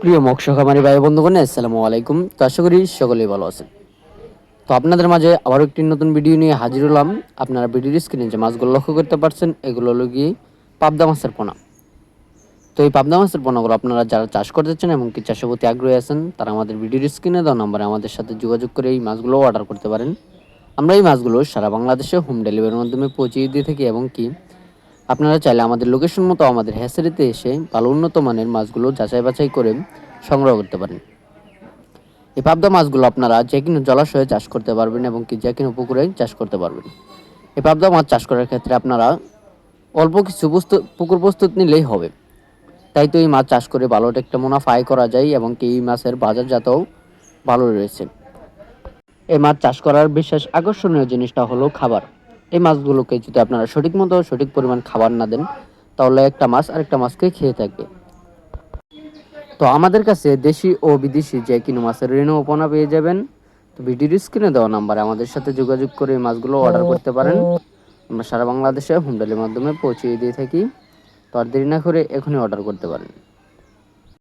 প্রিয় মৎস্য ভাই বন্ধুগণ, আসসালামু আলাইকুম। তো আশা করি সকলেই ভালো আছেন। তো আপনাদের মাঝে আবারও একটি নতুন ভিডিও নিয়ে হাজির হলাম। আপনারা ভিডিওর স্ক্রিনে যে মাছগুলো লক্ষ্য করতে পারছেন, এগুলো হলো গিয়ে পাবদা মাছের পোনা। তো এই পাবদা মাছের পোনাগুলো আপনারা যারা চাষ করতে চান এবং কি চাষের প্রতি আগ্রহী আছেন, তারা আমাদের ভিডিওর স্ক্রিনে দেওয়া নম্বরে আমাদের সাথে যোগাযোগ করে এই মাছগুলো অর্ডার করতে পারেন। আমরা এই মাছগুলো সারা বাংলাদেশে হোম ডেলিভারির মাধ্যমে পৌঁছিয়ে দিয়ে থাকি এবং কি আপনারা চাইলে আমাদের লোকেশন মতো আমাদের হ্যাসারিতে এসে ভালো উন্নত মানের মাছগুলো যাচাই বাছাই করে সংগ্রহ করতে পারেন। এই পাবদা মাছগুলো আপনারা যে কোনো জলাশয়ে চাষ করতে পারবেন এবং কি যে কোনো পুকুরে চাষ করতে পারবেন। এই পাবদা মাছ চাষ করার ক্ষেত্রে আপনারা অল্প কিছু পুকুর প্রস্তুত নিলেই হবে। তাই তো এই মাছ চাষ করে ভালো একটা মুনাফা আয় করা যায় এবং কি এই মাছের বাজারজাতও ভালো রয়েছে। এই মাছ চাষ করার বিশেষ আকর্ষণীয় জিনিসটা হলো খাবার। এই মাছগুলোকে যদি আপনারা সঠিক মতো সঠিক পরিমাণ খাবার না দেন, তাহলে একটা মাছ আরেকটা মাছকে খেয়ে থাকবে। তো আমাদের কাছে দেশি ও বিদেশি যে কিনো মাছের ঋণ পোনা পেয়ে যাবেন। তো ভিডিওর স্ক্রিনে দেওয়া নাম্বারে আমাদের সাথে যোগাযোগ করে এই মাছগুলো অর্ডার করতে পারেন। আমরা সারা বাংলাদেশে হোম ডেলির মাধ্যমে পৌঁছিয়ে দিয়ে থাকি। তো আর দেরি না করে এখনই অর্ডার করতে পারেন।